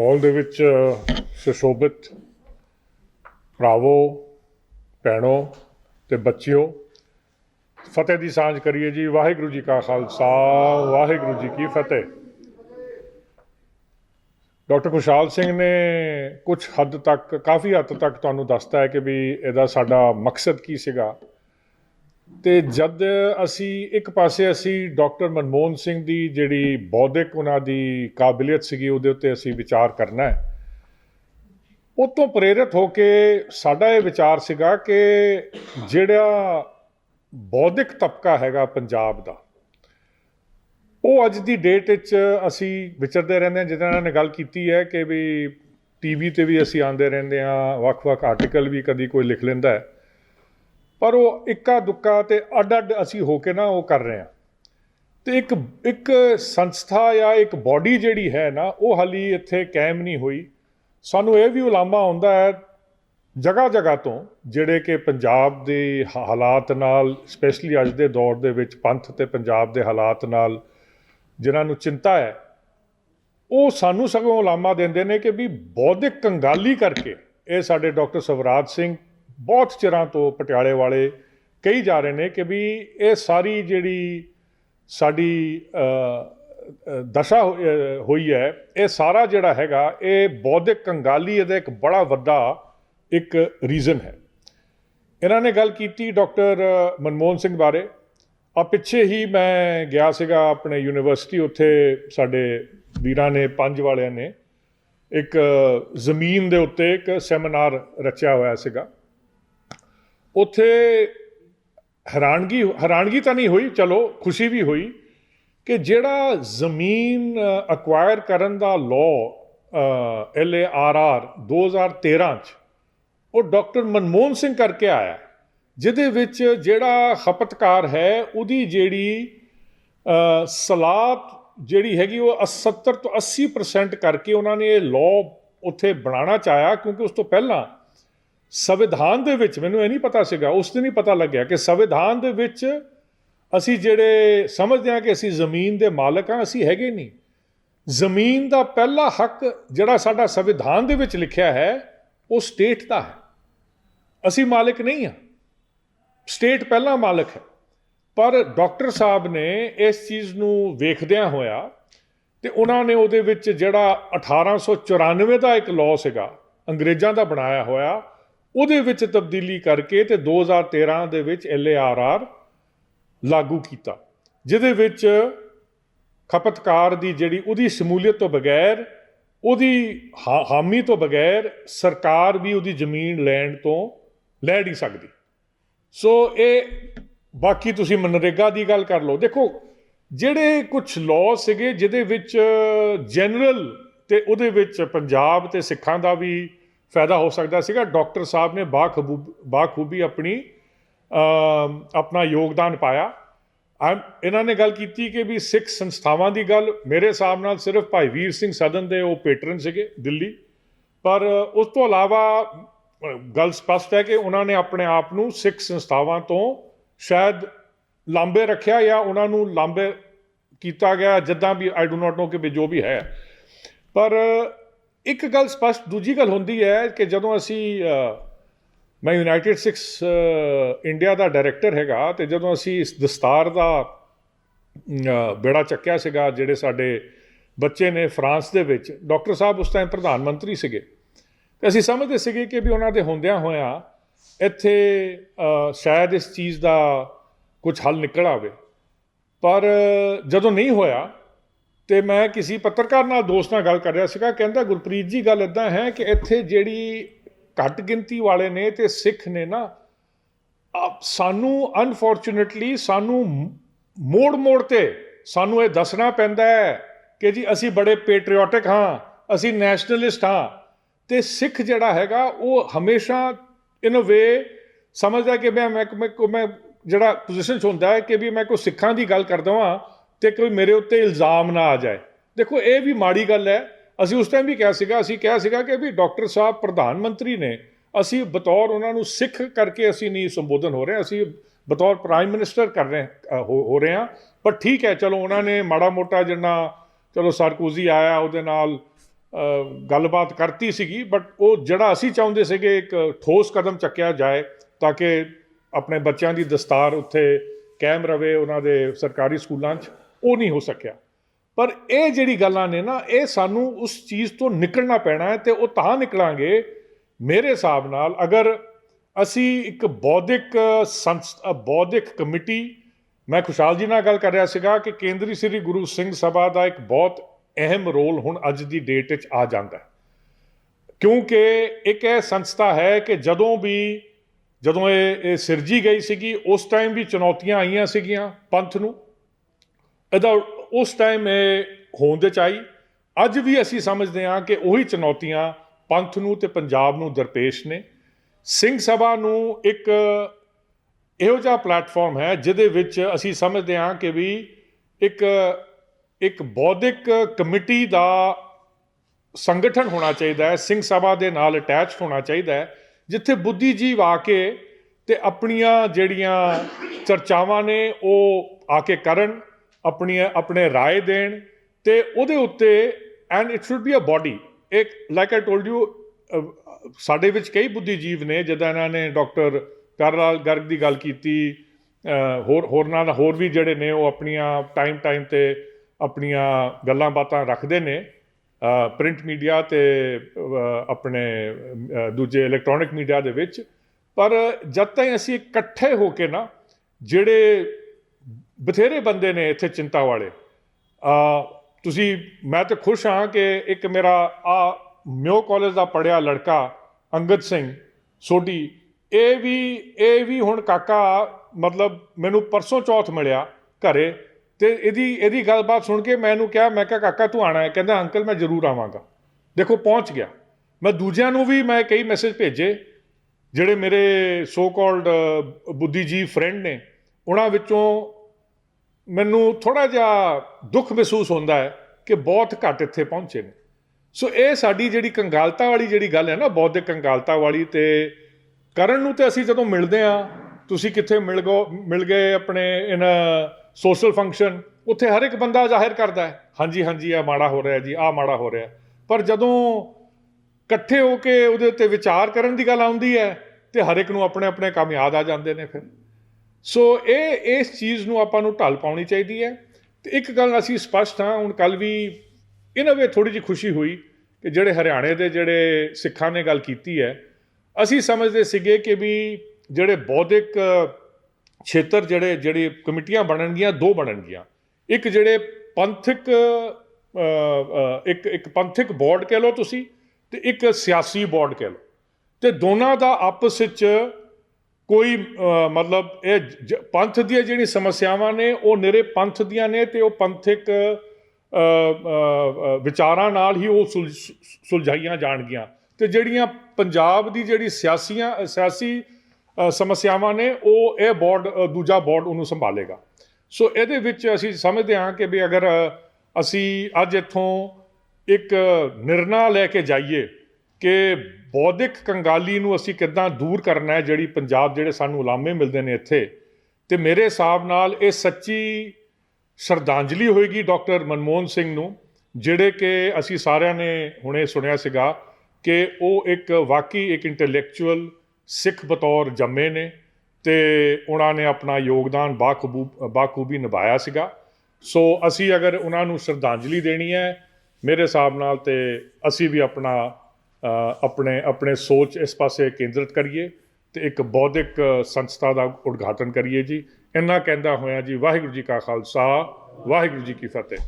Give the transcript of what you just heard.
ਹਾਲ ਦੇ ਵਿੱਚ ਸੁਸ਼ੋਭਿਤ ਭਰਾਵੋ, ਭੈਣੋ ਤੇ ਬੱਚਿਓ, ਫਤਿਹ ਦੀ ਸਾਂਝ ਕਰੀਏ ਜੀ। ਵਾਹਿਗੁਰੂ ਜੀ ਕਾ ਖਾਲਸਾ, ਵਾਹਿਗੁਰੂ ਜੀ ਕੀ ਫਤਿਹ। ਡਾਕਟਰ ਖੁਸ਼ਹਾਲ ਸਿੰਘ ਨੇ ਕੁਝ ਹੱਦ ਤੱਕ, ਕਾਫੀ ਹੱਦ ਤੱਕ ਤੁਹਾਨੂੰ ਦੱਸਤਾ ਹੈ ਕਿ ਵੀ ਇਹਦਾ ਸਾਡਾ ਮਕਸਦ ਕੀ ਸੀਗਾ। ਤੇ ਜਦ ਅਸੀਂ ਇੱਕ ਪਾਸੇ ਅਸੀਂ ਡਾਕਟਰ ਮਨਮੋਹਨ ਸਿੰਘ ਦੀ ਜਿਹੜੀ ਬੌਧਿਕ ਉਹਨਾਂ ਦੀ ਕਾਬਲੀਅਤ ਸੀਗੀ, ਉਹਦੇ ਉੱਤੇ ਅਸੀਂ ਵਿਚਾਰ ਕਰਨਾ ਹੈ। ਉਹ ਤੋਂ ਪ੍ਰੇਰਿਤ ਹੋ ਕੇ ਸਾਡਾ ਇਹ ਵਿਚਾਰ ਸੀਗਾ ਕਿ ਜਿਹੜਾ ਬੌਧਿਕ ਤਬਕਾ ਹੈਗਾ ਪੰਜਾਬ ਦਾ, ਉਹ ਅੱਜ ਦੀ ਡੇਟ ਵਿੱਚ ਅਸੀਂ ਵਿਚਰਦੇ ਰਹਿੰਦੇ ਹਾਂ। ਜਿੱਦਾਂ ਇਹਨਾਂ ਨੇ ਗੱਲ ਕੀਤੀ ਹੈ ਕਿ ਵੀ ਟੀਵੀ ਤੇ ਵੀ ਅਸੀਂ ਆਉਂਦੇ ਰਹਿੰਦੇ ਹਾਂ, ਵੱਖ-ਵੱਖ ਆਰਟੀਕਲ ਵੀ ਕਦੀ ਕੋਈ ਲਿਖ ਲੈਂਦਾ ਹੈ। ਪਰ ਉਹ ਇੱਕਾ ਦੁੱਕਾ ਤੇ ਅੱਡ-ਅੱਡ ਅਸੀਂ ਹੋ ਕੇ ਨਾ ਉਹ ਕਰ ਰਹੇ ਹਾਂ। ਤੇ ਇੱਕ ਇੱਕ ਸੰਸਥਾ ਜਾਂ ਇੱਕ ਬਾਡੀ ਜਿਹੜੀ ਹੈ ਨਾ, ਉਹ ਹਾਲੀ ਇੱਥੇ ਕਾਇਮ ਨਹੀਂ ਹੋਈ। ਸਾਨੂੰ ਇਹ ਵੀ ਉਲਾਮਾ ਆਉਂਦਾ ਹੈ ਜਗ੍ਹਾ ਜਗ੍ਹਾ ਤੋਂ, ਜਿਹੜੇ ਕਿ ਪੰਜਾਬ ਦੇ ਹਾਲਾਤ ਨਾਲ ਸਪੈਸ਼ਲੀ ਅੱਜ ਦੇ ਦੌਰ ਦੇ ਵਿੱਚ ਪੰਥ ਤੇ ਪੰਜਾਬ ਦੇ ਹਾਲਾਤ ਨਾਲ ਜਿਨ੍ਹਾਂ ਨੂੰ ਚਿੰਤਾ ਹੈ, ਉਹ ਸਾਨੂੰ ਸਗੋਂ ਉਲਾਮਾ ਦਿੰਦੇ ਨੇ ਕਿ ਵੀ ਬੌਧਿਕ ਕੰਗਾਲੀ ਕਰਕੇ, ਇਹ ਸਾਡੇ ਡਾਕਟਰ ਸਵਰਾਜ ਸਿੰਘ ਬਹੁਤ ਚਿਰਾਂ ਤੋਂ ਪਟਿਆਲੇ ਵਾਲੇ ਕਹੀ ਜਾ ਰਹੇ ਨੇ ਕਿ ਵੀ ਇਹ ਸਾਰੀ ਜਿਹੜੀ ਸਾਡੀ ਦਸ਼ਾ ਹੋ- ਹੋਈ ਹੈ, ਇਹ ਸਾਰਾ ਜਿਹੜਾ ਹੈਗਾ, ਇਹ ਬੌਧਿਕ ਕੰਗਾਲੀ ਇਹਦਾ ਇੱਕ ਬੜਾ ਵੱਡਾ ਇੱਕ ਰੀਜ਼ਨ ਹੈ। ਇਹਨਾਂ ਨੇ ਗੱਲ ਕੀਤੀ ਡਾਕਟਰ ਮਨਮੋਹਨ ਸਿੰਘ ਬਾਰੇ। ਆ ਪਿੱਛੇ ਹੀ ਮੈਂ ਗਿਆ ਸੀਗਾ ਆਪਣੇ ਯੂਨੀਵਰਸਿਟੀ ਉੱਥੇ ਸਾਡੇ ਵੀਰਾਂ ਨੇ, ਪੰਜ ਵਾਲਿਆਂ ਨੇ। ਇੱਕ ਜ਼ਮੀਨ ਦੇ ਉੱਤੇ ਇੱਕ ਸੈਮੀਨਾਰ ਰਚਿਆ ਹੋਇਆ ਸੀਗਾ। ਉੱਥੇ ਹੈਰਾਨਗੀ ਹੈਰਾਨਗੀ ਤਾਂ ਨਹੀਂ ਹੋਈ ਚਲੋ ਖੁਸ਼ੀ ਵੀ ਹੋਈ ਕਿ ਜਿਹੜਾ ਜ਼ਮੀਨ ਅਕਵਾਇਰ ਕਰਨ ਦਾ law L A R R 2013 ਚ ਉਹ ਡਾਕਟਰ ਮਨਮੋਹਨ ਸਿੰਘ ਕਰਕੇ ਆਇਆ ਜਿਹਦੇ ਵਿੱਚ ਜਿਹੜਾ ਖਪਤਕਾਰ ਹੈ ਉਹਦੀ ਜਿਹੜੀ ਅ, ਸਲਾਤ ਜਿਹੜੀ ਹੈਗੀ ਉਹ 70 ਤੋਂ 80% ਕਰਕੇ ਉਹਨਾਂ ਨੇ ਇਹ ਲਾਅ ਉੱਥੇ ਬਣਾਉਣਾ ਚਾਹਿਆ ਕਿਉਂਕਿ ਉਸ ਤੋਂ ਪਹਿਲਾਂ ਸੰਵਿਧਾਨ ਦੇ ਵਿੱਚ ਮੈਨੂੰ ਇਹ ਨਹੀਂ ਪਤਾ ਸੀਗਾ, ਉਸ ਦਿਨ ਹੀ ਪਤਾ ਲੱਗਿਆ ਕਿ ਸੰਵਿਧਾਨ ਦੇ ਵਿੱਚ ਅਸੀਂ ਜਿਹੜੇ ਸਮਝਦੇ ਹਾਂ ਕਿ ਅਸੀਂ ਜ਼ਮੀਨ ਦੇ ਮਾਲਕ ਹਾਂ, ਅਸੀਂ ਹੈਗੇ ਨਹੀਂ। ਜ਼ਮੀਨ ਦਾ ਪਹਿਲਾ ਹੱਕ ਜਿਹੜਾ ਸਾਡਾ ਸੰਵਿਧਾਨ ਦੇ ਵਿੱਚ ਲਿਖਿਆ ਹੈ, ਉਹ ਸਟੇਟ ਦਾ ਹੈ। ਅਸੀਂ ਮਾਲਕ ਨਹੀਂ ਹਾਂ। ਸਟੇਟ ਪਹਿਲਾ ਮਾਲਕ ਹੈ। ਪਰ ਡਾਕਟਰ ਸਾਹਿਬ ਨੇ ਇਸ ਚੀਜ਼ ਨੂੰ ਵੇਖਦਿਆਂ ਹੋਇਆ ਤੇ ਉਹਨਾਂ ਨੇ ਉਹਦੇ ਵਿੱਚ ਜਿਹੜਾ 1894 ਦਾ ਇੱਕ ਲਾਅ ਸੀਗਾ, ਅੰਗਰੇਜ਼ਾਂ ਦਾ ਬਣਾਇਆ ਹੋਇਆ ਉਹਦੇ ਵਿੱਚ ਤਬਦੀਲੀ ਕਰਕੇ ਤੇ 2013 ਦੇ ਵਿੱਚ ਐਲਏਆਰਆਰ ਲਾਗੂ ਕੀਤਾ, ਜਿਹਦੇ ਵਿੱਚ ਖਪਤਕਾਰ ਦੀ ਜਿਹੜੀ ਉਹਦੀ ਸ਼ਮੂਲੀਅਤ ਤੋਂ ਬਗੈਰ ਉਹਦੀਹਾ- ਹਾਮੀ ਤੋਂ ਬਗੈਰ ਸਰਕਾਰ ਵੀ ਉਹਦੀ ਜ਼ਮੀਨ ਲੈਣ ਤੋਂ ਲੈ ਨਹੀਂ ਸਕਦੀ। ਸੋ ਇਹ ਬਾਕੀ ਤੁਸੀਂ ਮਨਰੇਗਾ ਦੀ ਗੱਲ ਕਰ ਲਓ। ਦੇਖੋ, ਜਿਹੜੇ ਕੁਝ ਲਾਅ ਸੀਗੇ ਜਿਹਦੇ ਵਿੱਚ ਜਨਰਲ ਤੇ ਉਹਦੇ ਵਿੱਚ ਪੰਜਾਬ ਤੇ ਸਿੱਖਾਂ ਦਾ ਵੀ ਫਾਇਦਾ ਹੋ ਸਕਦਾ ਸੀਗਾ। ਡਾਕਟਰ ਸਾਹਿਬ ਨੇ ਬਾਖੂਬੀ ਬਾਖੂਬੀ ਆਪਣੀ ਆਪਣਾ ਯੋਗਦਾਨ ਪਾਇਆ। I'm- ਇਹਨਾਂ ਨੇ ਗੱਲ ਕੀਤੀ ਕਿ ਵੀ ਸਿੱਖ ਸੰਸਥਾਵਾਂ ਦੀ ਗੱਲ, ਮੇਰੇ ਹਿਸਾਬ ਨਾਲ ਸਿਰਫ ਭਾਈ ਵੀਰ ਸਿੰਘ ਸਦਨ ਦੇ ਉਹ ਪੈਟਰਨ ਸੀਗੇ ਦਿੱਲੀ। ਪਰ ਉਸ ਤੋਂ ਇਲਾਵਾ, ਗੱਲ ਸਪਸ਼ਟ ਹੈ ਕਿ ਉਹਨਾਂ ਨੇ ਆਪਣੇ ਆਪ ਨੂੰ ਸਿੱਖ ਸੰਸਥਾਵਾਂ ਤੋਂ ਸ਼ਾਇਦ ਲਾਂਬੇ ਰੱਖਿਆ ਜਾਂ ਉਹਨਾਂ ਨੂੰ ਲਾਂਬੇ ਕੀਤਾ ਗਿਆ, ਜਿੱਦਾਂ ਵੀ ਆਈ ਡੂ ਨਾਟ ਨੋ ਕਿ ਵੀ ਜੋ ਵੀ ਹੈ। ਪਰ ਇੱਕ ਗੱਲ ਸਪਸ਼ਟ, ਦੂਜੀ ਗੱਲ ਹੁੰਦੀ ਹੈ ਕਿ ਜਦੋਂ ਅਸੀਂ ਮੈਂ ਯੂਨਾਈਟਿਡ ਸਿਕਸ ਇੰਡੀਆ ਦਾ ਡਾਇਰੈਕਟਰ ਹੈਗਾ ਤੇ ਜਦੋਂ ਅਸੀਂ ਇਸ ਦਸਤਾਰ ਦਾ ਬੇੜਾ ਚੱਕਿਆ ਸੀਗਾ, ਜਿਹੜੇ ਸਾਡੇ ਬੱਚੇ ਨੇ ਫਰਾਂਸ ਦੇ ਵਿੱਚ, ਡਾਕਟਰ ਸਾਹਿਬ ਉਸ ਟਾਈਮ ਪ੍ਰਧਾਨ ਮੰਤਰੀ ਸੀਗੇ। ਤੇ ਅਸੀਂ ਸਮਝਦੇ ਸੀਗੇ ਕਿ ਵੀ ਉਹਨਾਂ ਦੇ ਹੁੰਦਿਆਂ ਹੋਇਆਂ ਇੱਥੇ ਸ਼ਾਇਦ ਇਸ ਚੀਜ਼ ਦਾ ਕੁਝ ਹੱਲ ਨਿਕਲ ਆਵੇ। ਪਰ ਜਦੋਂ ਨਹੀਂ ਹੋਇਆ ਤੇ ਮੈਂ ਕਿਸੇ ਪੱਤਰਕਾਰ ਨਾਲ ਦੋਸਤ ਨਾਲ ਗੱਲ ਕਰ ਰਿਹਾ ਸੀਗਾ, ਕਹਿੰਦਾ ਗੁਰਪ੍ਰੀਤ ਜੀ, ਗੱਲ ਇਦਾਂ ਹੈ ਕਿ ਇੱਥੇ ਜਿਹੜੀ ਘੱਟ ਗਿਣਤੀ ਵਾਲੇ ਨੇ ਤੇ ਸਿੱਖ ਨੇ ਨਾ ਸਾਨੂੰ ਅਨਫੋਰਚੂਨੇਟਲੀ ਸਾਨੂੰ ਮੋੜ ਮੋੜ ਤੇ ਸਾਨੂੰ ਇਹ ਦੱਸਣਾ ਪੈਂਦਾ ਹੈ ਕਿ ਜੀ ਅਸੀਂ ਬੜੇ ਪੈਟਰੀਓਟਿਕ ਹਾਂ, ਅਸੀਂ ਨੈਸ਼ਨਲਿਸਟ ਹਾਂ ਤੇ ਸਿੱਖ ਜਿਹੜਾ ਹੈਗਾ ਉਹ ਹਮੇਸ਼ਾ ਇਨ ਅ ਵੇ ਸਮਝਦਾ ਕਿ ਮੈਂ ਮੈਂ, ਮੈਂ- ਮੈਂ ਜਿਹੜਾ ਪੋਜੀਸ਼ਨ 'ਚ ਹੁੰਦਾ ਹੈ ਕਿ ਵੀ ਮੈਂ ਕੋਈ ਸਿੱਖਾਂ ਦੀ ਗੱਲ ਕਰਦਾ ਹਾਂ ਤੇ ਕੋਈ ਮੇਰੇ ਉੱਤੇ ਇਲਜ਼ਾਮ ਨਾ ਆ ਜਾਏ। ਦੇਖੋ, ਇਹ ਵੀ ਮਾੜੀ ਗੱਲ ਹੈ। ਅਸੀਂ ਉਸ ਟਾਈਮ ਵੀ ਕਿਹਾ ਸੀਗਾ, ਅਸੀਂ ਕਿਹਾ ਸੀਗਾ ਕਿ ਵੀ ਡਾਕਟਰ ਸਾਹਿਬ, ਪ੍ਰਧਾਨ ਮੰਤਰੀ ਨੇ ਅਸੀਂ ਬਤੌਰ ਉਹਨਾਂ ਨੂੰ ਸਿੱਖ ਕਰਕੇ ਅਸੀਂ ਨਹੀਂ ਸੰਬੋਧਨ ਹੋ ਰਹੇ, ਅਸੀਂ ਬਤੌਰ ਪ੍ਰਾਈਮ ਮਿਨਿਸਟਰ ਕਰ ਰਹੇ ਹੋ ਰਹੇ ਹਾਂ। ਪਰ ਠੀਕ ਹੈ, ਚਲੋ ਉਹਨਾਂ ਨੇ ਮਾੜਾ ਮੋਟਾ ਜਿੰਨਾ, ਚਲੋ ਸਰਕੂਜ਼ੀ ਆਇਆ, ਉਹਦੇ ਨਾਲ ਗੱਲਬਾਤ ਕਰਤੀ ਸੀਗੀ ਬਟ ਉਹ ਜਿਹੜਾ ਅਸੀਂ ਚਾਹੁੰਦੇ ਸੀਗੇ ਇੱਕ ਠੋਸ ਕਦਮ ਚੱਕਿਆ ਜਾਏ ਤਾਂ ਕਿ ਆਪਣੇ ਬੱਚਿਆਂ ਦੀ ਦਸਤਾਰ ਉੱਥੇ ਕਾਇਮ ਰਵੇ, ਉਹਨਾਂ ਦੇ ਸਰਕਾਰੀ ਸਕੂਲਾਂ 'ਚ। ਉਹ ਨਹੀਂ ਹੋ ਸਕਿਆ। ਪਰ ਇਹ ਜਿਹੜੀ ਗੱਲਾਂ ਨੇ ਨਾ, ਇਹ ਸਾਨੂੰ ਉਸ ਚੀਜ਼ ਤੋਂ ਨਿਕਲਣਾ ਪੈਣਾ ਹੈ ਤੇ ਉਹ ਤਾਂ ਨਿਕਲਾਂਗੇ। ਮੇਰੇ ਹਿਸਾਬ ਨਾਲ ਅਗਰ ਅਸੀਂ ਇੱਕ ਬੌਧਿਕ ਸੰਸਥਾ ਬੌਧਿਕ ਕਮੇਟੀ, ਮੈਂ ਖੁਸ਼ਹਾਲ ਜੀ ਨਾਲ ਗੱਲ ਕਰ ਰਿਹਾ ਸੀਗਾ ਕਿ ਕੇਂਦਰੀ ਸ੍ਰੀ ਗੁਰੂ ਸਿੰਘ ਸਭਾ ਦਾ ਇੱਕ ਬਹੁਤ ਅਹਿਮ ਰੋਲ ਹੁਣ ਅੱਜ ਦੀ ਡੇਟ ਵਿੱਚ ਆ ਜਾਂਦਾ ਹੈ। ਕਿਉਂਕਿ ਇੱਕ ਇਹ ਸੰਸਥਾ ਹੈ ਕਿ ਜਦੋਂ ਵੀ, ਜਦੋਂ ਇਹ ਇਹ ਸਿਰਜੀ ਗਈ ਸੀਗੀ, ਉਸ ਟਾਈਮ ਵੀ ਚੁਣੌਤੀਆਂ ਆਈਆਂ ਸੀਗੀਆਂ ਪੰਥ ਨੂੰ। ਇਹਦਾ ਉਸ ਟਾਈਮ ਇਹ ਹੋਂਦ ਵਿੱਚ ਆਈ। ਅੱਜ ਵੀ ਅਸੀਂ ਸਮਝਦੇ ਹਾਂ ਕਿ ਉਹੀ ਚੁਣੌਤੀਆਂ ਪੰਥ ਨੂੰ ਤੇ ਪੰਜਾਬ ਨੂੰ ਦਰਪੇਸ਼ ਨੇ। ਸਿੰਘ ਸਭਾ ਨੂੰ ਇੱਕ ਇਹੋ ਜਿਹਾ ਪਲੇਟਫਾਰਮ ਹੈ ਜਿਹਦੇ ਵਿੱਚ ਅਸੀਂ ਸਮਝਦੇ ਹਾਂ ਕਿ ਵੀ ਇੱਕ ਇੱਕ ਬੌਧਿਕ ਕਮੇਟੀ ਦਾ ਸੰਗਠਨ ਹੋਣਾ ਚਾਹੀਦਾ ਹੈ, ਸਿੰਘ ਸਭਾ ਦੇ ਨਾਲ ਅਟੈਚ ਹੋਣਾ ਚਾਹੀਦਾ ਹੈ, ਜਿੱਥੇ ਬੁੱਧੀਜੀਵ ਆ ਕੇ ਤੇ ਆਪਣੀਆਂ ਜਿਹੜੀਆਂ ਚਰਚਾਵਾਂ ਨੇ ਉਹ ਆ ਕੇ ਕਰਨ। ਆਪਣੀਆਂ, ਆਪਣੇ ਰਾਏ ਦੇਣ ਤੇ ਉਹਦੇ ਉੱਤੇ and it should be a body ਇੱਕ ਲਾਈਕ ਆਈ ਟੋਲਡ ਯੂ ਸਾਡੇ ਵਿੱਚ ਕਈ ਬੁੱਧੀਜੀਵ ਨੇ, ਜਿੱਦਾਂ ਇਹਨਾਂ ਨੇ ਡਾਕਟਰ ਪਿਆਰਲਾਲ ਗਰਗ ਦੀ ਗੱਲ ਕੀਤੀ ਹੋਰ ਹੋਰਨਾਂ ਦਾ ਹੋਰ ਵੀ ਜਿਹੜੇ ਨੇ, ਉਹ ਆਪਣੀਆਂ ਟਾਈਮ ਟਾਈਮ ਤੇ ਆਪਣੀਆਂ ਗੱਲਾਂ ਬਾਤਾਂ ਰੱਖਦੇ ਨੇ ਪ੍ਰਿੰਟ ਮੀਡੀਆ ਤੇ ਆਪਣੇ ਦੂਜੇ ਇਲੈਕਟ੍ਰੋਨਿਕ ਮੀਡੀਆ ਦੇ ਵਿੱਚ। ਪਰ ਜਦ ਤਾਈਂ ਅਸੀਂ ਇਕੱਠੇ ਹੋ ਕੇ ਨਾ, ਜਿਹੜੇ ਬਥੇਰੇ ਬੰਦੇ ਨੇ ਇੱਥੇ ਚਿੰਤਾ ਵਾਲੇ। ਆ, ਤੁਸੀਂ, ਮੈਂ ਤਾਂ ਖੁਸ਼ ਹਾਂ ਕਿ ਇੱਕ ਮੇਰਾ, ਆ ਮਿਓ ਕਾਲਜ ਦਾ ਪੜਿਆ ਲੜਕਾ, ਅੰਗਦ ਸਿੰਘ, ਸੋਢੀ, ਇਹ ਵੀ ਇਹ ਵੀ ਹੁਣ ਕਾਕਾ, ਮਤਲਬ ਮੈਨੂੰ ਪਰਸੋਂ ਚੌਥ ਮਿਲਿਆ ਘਰੇ ਤੇ ਇਹਦੀ ਇਹਦੀ ਗੱਲਬਾਤ ਸੁਣ ਕੇ ਮੈਂ ਇਹਨੂੰ ਕਿਹਾ, ਮੈਂ ਕਿਹਾ, ਕਾਕਾ, ਤੂੰ ਆਣਾ ਹੈ। ਕਹਿੰਦਾ, ਅੰਕਲ, ਮੈਂ ਜ਼ਰੂਰ ਆਵਾਂਗਾ। ਦੇਖੋ, ਪਹੁੰਚ ਗਿਆ। ਮੈਂ ਦੂਜਿਆਂ ਨੂੰ ਵੀ, ਮੈਂ ਕਈ ਮੈਸੇਜ ਭੇਜੇ, ਜਿਹੜੇ ਮੇਰੇ ਸੋ ਕਾਲਡ ਬੁੱਧੀਜੀਵ ਫਰੈਂਡ ਨੇ, ਉਹਨਾਂ ਵਿੱਚੋਂ ਮੈਨੂੰ ਥੋੜਾ ਜਿਹਾ ਦੁੱਖ ਮਹਿਸੂਸ ਹੁੰਦਾ ਹੈ ਕਿ ਬਹੁਤ ਘੱਟ ਇੱਥੇ ਪਹੁੰਚੇ ਨੇ। ਸੋ ਇਹ ਸਾਡੀ ਜਿਹੜੀ ਕੰਗਾਲਤਾ ਵਾਲੀ ਜਿਹੜੀ ਗੱਲ ਹੈ ਨਾ, ਬੌਧਿਕ ਕੰਗਾਲਤਾ ਵਾਲੀ ਤੇ ਕਰਨ ਨੂੰ ਤੇ ਅਸੀਂ ਜਦੋਂ ਮਿਲਦੇ ਆ ਤੁਸੀਂ ਕਿੱਥੇ ਮਿਲ ਗੋ, ਮਿਲ ਗਏ ਆਪਣੇ ਇਨ ਸੋਸ਼ਲ ਫੰਕਸ਼ਨ ਉੱਥੇ ਹਰ ਇੱਕ ਬੰਦਾ ਜ਼ਾਹਿਰ ਕਰਦਾ ਹੈ, ਹਾਂਜੀ ਹਾਂਜੀ ਆ ਮਾੜਾ ਹੋ ਰਿਹਾ ਜੀ ਆ ਮਾੜਾ ਹੋ ਰਿਹਾ। ਪਰ ਜਦੋਂ ਇਕੱਠੇ ਹੋ ਕੇ ਉਹਦੇ ਉੱਤੇ ਵਿਚਾਰ ਕਰਨ ਦੀ ਗੱਲ ਆਉਂਦੀ ਹੈ, ਤੇ ਹਰ ਇੱਕ ਨੂੰ ਆਪਣੇ ਆਪਣੇ ਕੰਮ ਯਾਦ ਆ ਜਾਂਦੇ ਨੇ ਫਿਰ। ਸੋ ਇਹ, ਇਸ ਚੀਜ਼ ਨੂੰ ਆਪਾਂ ਨੂੰ ਢਲ ਪਾਉਣੀ ਚਾਹੀਦੀ ਹੈ। ਤੇ ਇੱਕ ਗੱਲ ਅਸੀਂ ਸਪਸ਼ਟ ਹਾਂ, ਹੁਣ ਕੱਲ ਵੀ ਇਹਨਾਂ ਵੇ ਥੋੜੀ ਜਿਹੀ ਖੁਸ਼ੀ ਹੋਈ ਕਿ ਜਿਹੜੇ ਹਰਿਆਣੇ ਦੇ ਜਿਹੜੇ ਸਿੱਖਾਂ ਨੇ ਗੱਲ ਕੀਤੀ ਹੈ, ਅਸੀਂ ਸਮਝਦੇ ਸੀਗੇ ਕਿ ਵੀ ਜਿਹੜੇ ਬੌਧਿਕ ਖੇਤਰ ਜਿਹੜੇ ਜਿਹੜੇ ਕਮੇਟੀਆਂ ਬਣਨਗੀਆਂ, ਦੋ ਬਣਨਗੀਆਂ। ਇੱਕ ਜਿਹੜੇ ਪੰਥਕ ਇੱਕ ਇੱਕ ਪੰਥਕ ਬੋਰਡ ਕਹਿ ਲਓ ਤੁਸੀਂ, ਤੇ ਇੱਕ ਸਿਆਸੀ ਬੋਰਡ ਕਹਿ ਲਓ। ਤੇ ਦੋਨਾਂ ਦਾ ਆਪਸ ਵਿੱਚ ਕੋਈ ਮਤਲਬ ਇਹ ਜ- ਪੰਥ ਦੀਆਂ ਜਿਹੜੀ ਸਮੱਸਿਆਵਾਂ ਨੇ, ਉਹ ਨਿਰੇ ਪੰਥ ਦੀਆਂ ਨੇ ਤੇ ਉਹ ਪੰਥਕ ਵਿਚਾਰਾਂ ਨਾਲ ਹੀ ਉਹ ਸੁਲਝ- ਸੁਲਝਾਈਆਂ ਜਾਣਗੀਆਂ। ਤੇ ਜਿਹੜੀਆਂ ਪੰਜਾਬ ਦੀ ਜਿਹੜੀ ਸਿਆਸੀਆਂ, ਸਿਆਸੀ ਸਮੱਸਿਆਵਾਂ ਨੇ, ਉਹ ਇਹ ਬੋਰਡ ਦੂਜਾ ਬੋਰਡ ਉਹਨੂੰ ਸੰਭਾਲੇਗਾ। ਸੋ ਇਹਦੇ ਵਿੱਚ ਅਸੀਂ ਸਮਝਦੇ ਹਾਂ ਕਿ ਵੀ ਅਗਰ ਅਸੀਂ ਅੱਜ ਇੱਥੋਂ ਇੱਕ ਨਿਰਣਾ ਲੈ ਕੇ ਜਾਈਏ ਕਿ ਬੌਧਿਕ ਕੰਗਾਲੀ ਨੂੰ ਅਸੀਂ ਕਿੱਦਾਂ ਦੂਰ ਕਰਨਾ ਹੈ, ਜਿਹੜੀ ਪੰਜਾਬ ਜਿਹੜੇ ਸਾਨੂੰ ਉਲਾਮੇ ਮਿਲਦੇ ਨੇ ਇੱਥੇ। ਤੇ ਮੇਰੇ ਹਿਸਾਬ ਨਾਲ ਇਹ ਸੱਚੀ ਸ਼ਰਧਾਂਜਲੀ ਹੋਏਗੀ ਡਾਕਟਰ ਮਨਮੋਹਨ ਸਿੰਘ ਨੂੰ, ਜਿਹੜੇ ਕਿ ਅਸੀਂ ਸਾਰਿਆਂ ਨੇ ਹੁਣੇ ਸੁਣਿਆ ਸੀਗਾ ਕਿ ਉਹ ਇੱਕ ਵਾਕਈ ਇੱਕ ਇੰਟੈਲੈਕਚੁਅਲ ਸਿੱਖ ਬਤੌਰ ਜੰਮੇ ਨੇ ਤੇ ਉਹਨਾਂ ਨੇ ਆਪਣਾ ਯੋਗਦਾਨ ਬਾਖੂਬੂ, ਬਾਖੂਬੀ ਨਿਭਾਇਆ ਸੀਗਾ। ਸੋ ਅਸੀਂ ਅਗਰ ਉਹਨਾਂ ਨੂੰ ਸ਼ਰਧਾਂਜਲੀ ਦੇਣੀ ਹੈ, ਮੇਰੇ ਹਿਸਾਬ ਨਾਲ ਤੇ ਅਸੀਂ ਵੀ ਆਪਣਾ ਆਪਣੇ ਆਪਣੇ ਸੋਚ ਇਸ ਪਾਸੇ ਕੇਂਦਰਿਤ ਕਰੀਏ ਤੇ ਇੱਕ ਬੌਧਿਕ ਸੰਸਥਾ ਦਾ ਉਦਘਾਟਨ ਕਰੀਏ ਜੀ। ਇੰਨਾ ਕਹਿੰਦਾ ਹੋਇਆ ਜੀ, ਵਾਹਿਗੁਰੂ ਜੀ ਕਾ ਖਾਲਸਾ, ਵਾਹਿਗੁਰੂ ਜੀ ਕੀ ਫਤਿਹ।